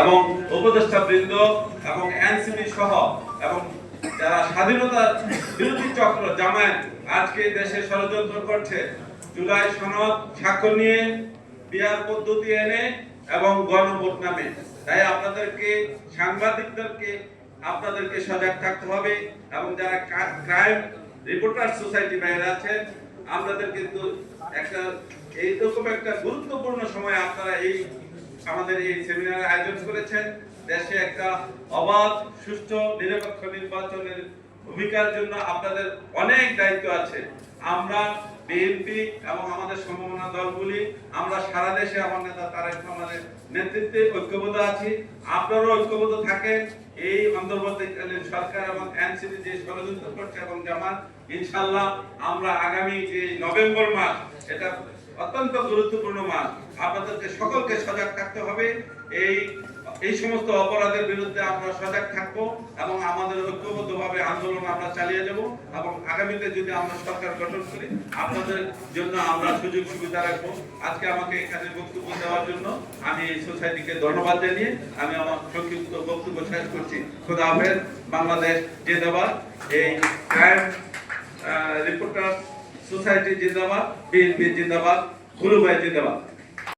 এবং উপদেষ্টা বৃন্দ এবং এনসিপি সহ এবং যারা স্বাধীনতা বিরোধী চক্র, জামায়াত, আজকে দেশে ষড়যন্ত্র করছে, জুলাই সনদ স্বাক্ষর নিয়ে বিয়ার পদ্ধতি এনে এবং গণভোট নামে। তাই আপনাদেরকে, সাংবাদিকদেরকে, আপনাদেরকে সজাগ থাকতে হবে এবং যারা ক্রাইম রিপোর্টার সোসাইটি বাইরে আছেন, আপনাদের কিন্তু একটা এইরকম একটা গুরুত্বপূর্ণ সময় আপনারা এই আমাদের এই সেমিনারের আয়োজন করেছেন। দেশে একটা অবাধ, সুষ্ঠু, নিরপেক্ষ নির্বাচনের ভূমিকার জন্য আপনাদের অনেক দায়িত্ব আছে। আমরা বিএনপি এবং আমাদের সম্ভাবনা দলগুলি, আমরা সারা দেশে আমার নেতা তারেক রহমানের নেতৃত্বে ঐক্যবদ্ধ আছি। আপনারাও ঐক্যবদ্ধ থাকেন। এই অন্তর্বর্তীকালীন সরকার এবং এনসিপি যে ষড়যন্ত্র করছে এবং জামাত, ইনশাল্লাহ আমরা আগামী যে নভেম্বর মাস, এটা অত্যন্ত গুরুত্বপূর্ণ মাস আপনাদেরকে সকলকে সজাগ থাকতে হবে। এই এই সমস্ত অপরাধের বিরুদ্ধে আমরা সজাগ থাকব এবং আমাদের ঐক্যবদ্ধভাবে আন্দোলন আমরা চালিয়ে যাব এবং আগামীতে যদি আমরা সরকার গঠন করি, আপনাদের জন্য আমরা সুযোগ সুবিধা রাখব। আজকে আমাকে এখানে বক্তব্য দেওয়ার জন্য আমি এই সোসাইটিকে ধন্যবাদ জানিয়ে আমি আমার সংক্ষিপ্ত বক্তব্য শেষ করছি। খোদা হাফেজ, বাংলাদেশ জিন্দাবাদ। এই ক্রাইম সোসাইটি জিন্দাবাদ বিএনপি জিন্দাবাদ গুরু ভাই জিন্দাবাদ